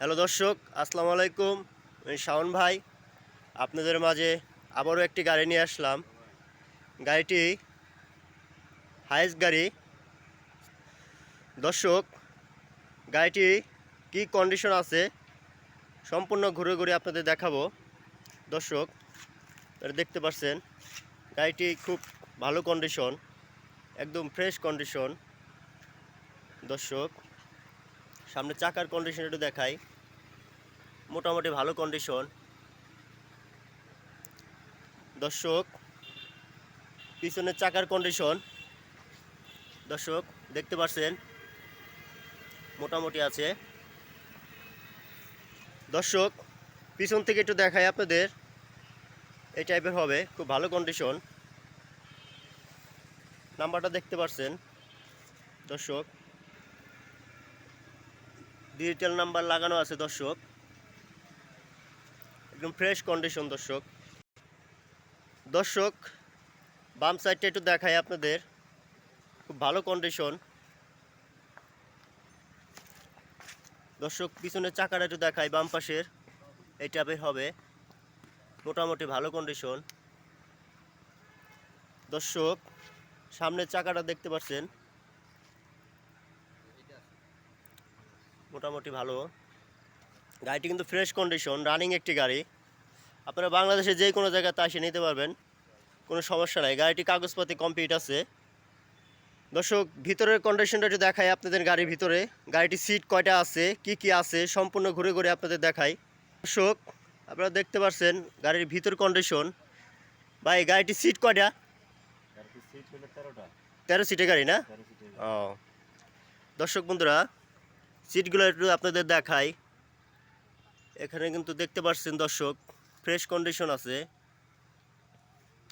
Hello দর্শক, আসসালামু আলাইকুম। আমি শাওন ভাই। আপনাদের মাঝে আবারও একটি গাড়ি নিয়ে আসলাম। গাড়িটি হাইস গাড়ি। দর্শক, গাড়িটি কি কন্ডিশন আছে সম্পূর্ণ ঘুরে ঘুরে আপনাদের দেখাবো। দর্শক দেখতে পাচ্ছেন, গাড়িটি খুব ভালো কন্ডিশন, একদম ফ্রেশ কন্ডিশন। দর্শক সামনে চাকার কন্ডিশন একটু দেখাই। মোটামুটি ভালো কন্ডিশন দর্শক, পিছনের চাকার কন্ডিশন দর্শক, দেখতে পাচ্ছেন? মোটামুটি আছে। দর্শক, পিছন থেকে একটু দেখাই আপনাদের। এই টাইপের হবে, খুব ভালো কন্ডিশন নাম্বারটা দেখতে পাচ্ছেন। দর্শক ডিজিটাল নাম্বার লাগানো আছে, দর্শক। একদম ফ্রেশ কন্ডিশন দর্শক। দর্শক, বাম সাইডটা একটু দেখাই আপনাদের। খুব ভালো কন্ডিশন দর্শক, পিছনের চাকাটা একটু দেখাই, বাম পাশের। এই হবে। মোটামুটি ভালো কন্ডিশন দর্শক, সামনের চাকাটা দেখতে পাচ্ছেন। মোটামুটি ভালো। গাড়িটি কিন্তু ফ্রেশ কন্ডিশন রানিং একটি গাড়ি। আপনারা বাংলাদেশে যে কোনো জায়গায় এসে নিতে পারবেন কোনো সমস্যা নাই। গাড়িটি কাগজপাতি কমপ্লিট আছে। দর্শক ভিতরের কন্ডিশনটা একটু দেখাই আপনাদের গাড়ির ভিতরে। গাড়িটির সিট কয়টা আছে কি কি আছে সম্পূর্ণ ঘুরে ঘুরে আপনাদের দেখাই। দর্শক আপনারা দেখতে পাচ্ছেন গাড়ির ভিতর কন্ডিশন বা এই গাড়িটির সিট কয়টা তেরো সিটের গাড়ি না? ও। দর্শক বন্ধুরা সিটগুলো একটু আপনাদের দেখাই। এখানে কিন্তু দেখতে পাচ্ছেন দর্শক ফ্রেশ কন্ডিশন আছে।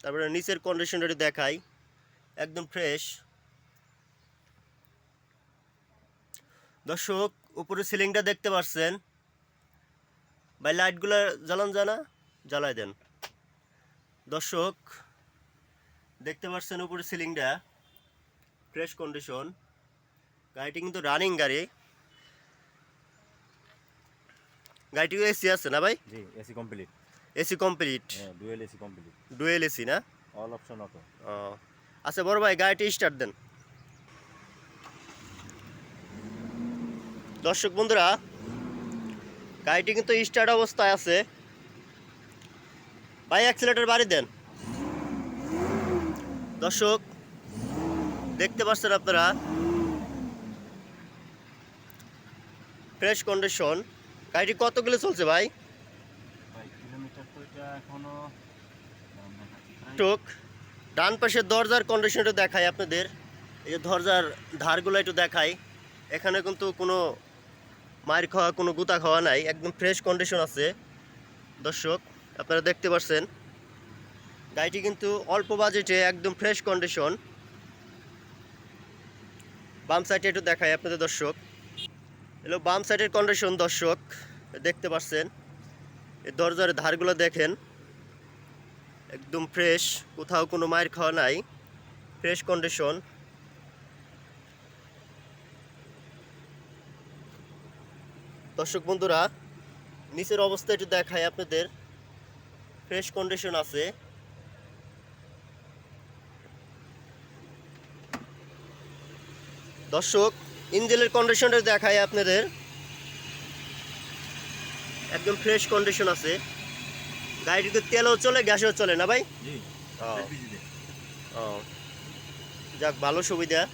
তারপরে নিচের কন্ডিশনটা একটু দেখাই, একদম ফ্রেশ দর্শক, উপরে সিলিংটা দেখতে পাচ্ছেন। ভাই লাইটগুলো জ্বালান জানা জ্বালাই দেন। দর্শক, দেখতে পাচ্ছেন উপরে সিলিংটা ফ্রেশ কন্ডিশন গাড়িটি কিন্তু রানিং গাড়ি। গাড়িটি এসি আছে না ভাই? জি এসি কমপ্লিট। AC complete? হ্যাঁ dual AC complete. Dual AC না? All option auto. ও আচ্ছা বড় ভাই গাড়িটি স্টার্ট দেন। দর্শক বন্ধুরা গাড়িটি কিন্তু স্টার্ট অবস্থায় আছে। ভাই অ্যাক্সিলেটার বাড়ি দেন। দর্শক দেখতে পাচ্ছেন আপনারা ফ্রেশ কন্ডিশন গাড়িটি কতগুলো চলছে ভাই? টুক। ডান পাশে দরজার কন্ডিশনটা দেখাই আপনাদের। এই যে দরজার ধারগুলো একটু দেখাই। এখানে কিন্তু কোনো মায়ের খাওয়া কোনো গুতা খাওয়া নাই। একদম ফ্রেশ কন্ডিশন আছে। দর্শক আপনারা দেখতে পাচ্ছেন। গাড়িটি কিন্তু অল্প বাজেটে একদম ফ্রেশ কন্ডিশন বাম সাইডে একটু দেখাই আপনাদের দর্শক। এলো বাম সাইডের কন্ডিশন দর্শক, দেখতে পাচ্ছেন। এই দরজার ধারগুলো দেখেন। একদম ফ্রেশ কোথাও কোনো মায়ের খাওয়া নাই। ফ্রেশ কন্ডিশন দর্শক বন্ধুরা, নিচের অবস্থা একটু দেখাই আপনাদের। ফ্রেশ কন্ডিশন আছে। দর্শক ইঞ্জিনের কন্ডিশনটা দেখাই আপনাদের। একদম ফ্রেশ কন্ডিশন আছে। গাড়িটিতে তেলও চলে গ্যাসও চলে না ভাই? ও। যাক ভালো সুবিধা।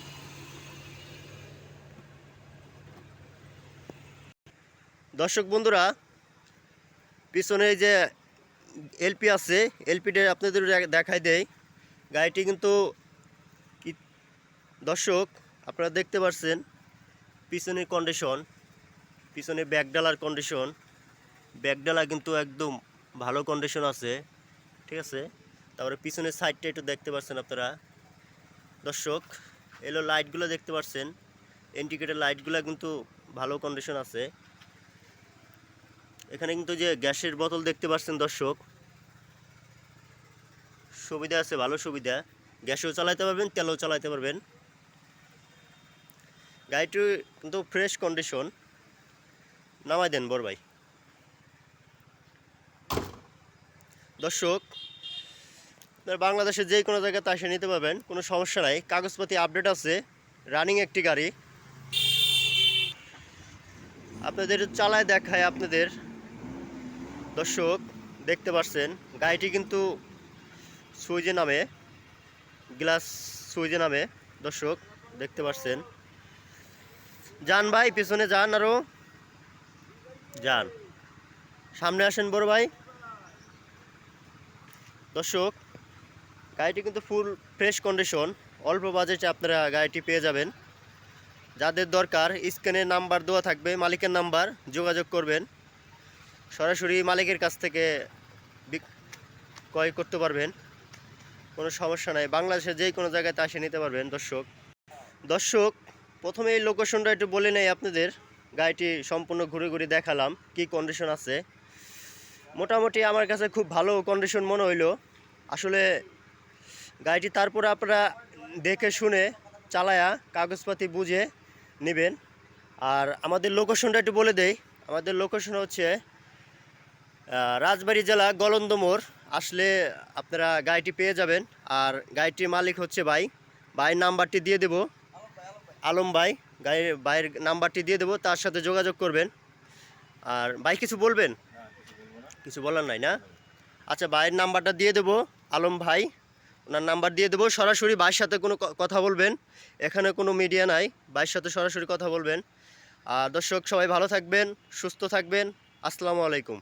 দর্শক বন্ধুরা পিছনে এই যে এলপি আছে এলপিটা আপনাদের দে- দেখাই দেয় গাড়িটি কিন্তু কি দর্শক আপনারা দেখতে পাচ্ছেন পিছনের কন্ডিশন পিছনে ব্যাকডালার কন্ডিশন ব্যাকডালা কিন্তু একদম ভালো কন্ডিশন আছে, ঠিক আছে? তারপরে পিছনের সাইডটা একটু দেখতে পাচ্ছেন আপনারা। দর্শক, এলো লাইটগুলো দেখতে পাচ্ছেন ইন্ডিকেটার লাইটগুলো কিন্তু ভালো কন্ডিশন আছে। এখানে কিন্তু যে গ্যাসের বোতল দেখতে পাচ্ছেন দর্শক, সুবিধা আছে, ভালো সুবিধা। গ্যাসেও চালাতে পারবেন, তেলও চালাতে পারবেন। গাড়িটি কিন্তু ফ্রেশ কন্ডিশন নামাই দেন বড় ভাই। দর্শক বাংলাদেশের যে কোনো জায়গাতে আসে নিতে পারবেন, কোনো সমস্যা নাই। কাগজপাতি আপডেট আছে। রানিং একটি গাড়ি। আপনাদের চালায় দেখায় আপনাদের। দর্শক, দেখতে পাচ্ছেন গাড়িটি কিন্তু সুইজে নামে। গ্লাস সুইজে নামে। দর্শক, দেখতে পাচ্ছেন যান ভাই, পিছনে যান আরও। যান। সামনে আসেন বড় ভাই। দর্শক, গাড়িটি কিন্তু ফুল ফ্রেশ কন্ডিশন অল্প বাজেটে আপনারা গাড়িটি পেয়ে যাবেন। যাদের দরকার স্ক্যানের নাম্বার দেওয়া থাকবে, মালিকের নাম্বার, যোগাযোগ করবেন। সরাসরি মালিকের কাছ থেকে ক্রয় করতে পারবেন। কোনো সমস্যা নাই। বাংলাদেশের যে কোনো জায়গাতে আসে নিতে পারবেন দর্শক। দর্শক প্রথমে এই লোকেশনটা একটু বলে নেই আপনাদের। গাড়িটি সম্পূর্ণ ঘুরে ঘুরে দেখালাম, কি কন্ডিশন আছে। মোটামুটি আমার কাছে খুব ভালো কন্ডিশন মনে হইল। আসলে গাড়িটি তারপরে আপনারা দেখে শুনে চালায়া কাগজপাতি বুঝে নেবেন। আর আমাদের লোকেশনটা একটু বলে দেই। আমাদের লোকেশন হচ্ছে রাজবাড়ী জেলা গলন্দমোড় আসলে আপনারা গাড়িটি পেয়ে যাবেন। আর গাড়িটির মালিক হচ্ছে ভাই। ভাইয়ের নাম্বারটি দিয়ে দেবো। আলম ভাই গাড়ির ভাইয়ের নাম্বারটি দিয়ে দেবো, তার সাথে যোগাযোগ করবেন। আর ভাই, কিছু বলবেন? কিছু বলার নাই না? আচ্ছা ভাইয়ের নাম্বারটা দিয়ে দেবো, আলম ভাই। ওনার নাম্বার দিয়ে দেবো, সরাসরি ভাইয়ের সাথে কোনো কথা বলবেন। এখানে কোনো মিডিয়া নাই, ভাইয়ের সাথে সরাসরি কথা বলবেন। আর দর্শক, সবাই ভালো থাকবেন, সুস্থ থাকবেন। আসসালামু আলাইকুম।